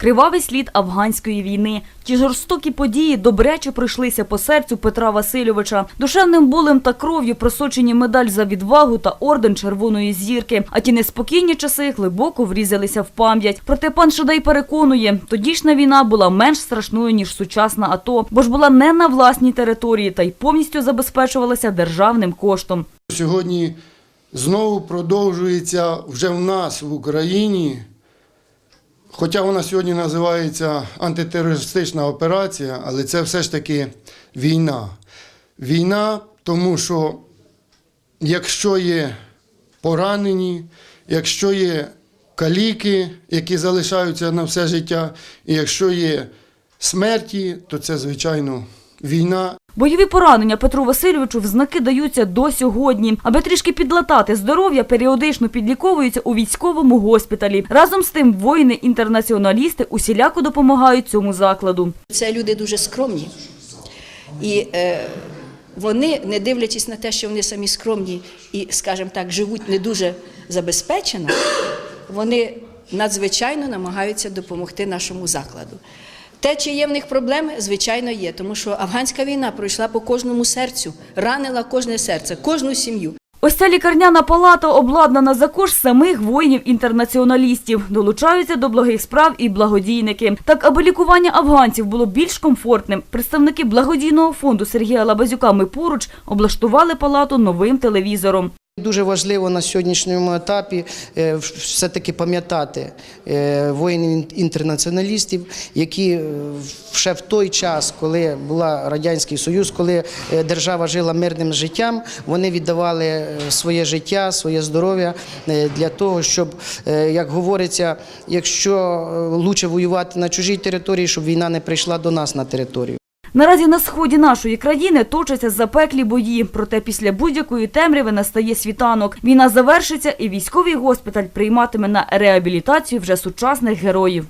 Кривавий слід афганської війни. Ті жорстокі події добряче прийшлися по серцю Петра Васильовича. Душевним болем та кров'ю просочені медаль за відвагу та орден Червоної зірки. А ті неспокійні часи глибоко врізалися в пам'ять. Проте пан Шадей переконує, тодішня війна була менш страшною ніж сучасна АТО, бо ж була не на власній території та й повністю забезпечувалася державним коштом. Сьогодні знову продовжується вже в нас в Україні, хоча вона сьогодні називається антитерористична операція, але це все ж таки війна. Війна, тому що якщо є поранені, якщо є каліки, які залишаються на все життя, і якщо є смерті, то це, звичайно, війна. Бойові поранення Петру Васильовичу в знаки даються до сьогодні. Аби трішки підлатати здоров'я, періодично підліковуються у військовому госпіталі. Разом з тим воїни-інтернаціоналісти усіляко допомагають цьому закладу. Це люди дуже скромні. І е, вони, не дивлячись на те, що вони самі скромні і, скажімо так, живуть не дуже забезпечено, вони надзвичайно намагаються допомогти нашому закладу. Те, чи є в них проблеми, звичайно, є, тому що афганська війна пройшла по кожному серцю, ранила кожне серце, кожну сім'ю. Ось ця лікарняна палата обладнана за кошт самих воїнів-інтернаціоналістів. Долучаються до благих справ і благодійники. Так, аби лікування афганців було більш комфортним, представники благодійного фонду Сергія Лабазюка «Ми поруч облаштували палату новим телевізором. Дуже важливо на сьогоднішньому етапі е, все-таки пам'ятати е, воїнів-інтернаціоналістів, які е, ще в той час, коли була Радянський Союз, коли держава жила мирним життям, вони віддавали своє життя, своє здоров'я для того, щоб, як говориться, якщо лучше воювати на чужій території, щоб війна не прийшла до нас на територію. Наразі на сході нашої країни точаться запеклі бої. Проте після будь-якої темряви настає світанок. Війна завершиться, і військовий госпіталь прийматиме на реабілітацію вже сучасних героїв.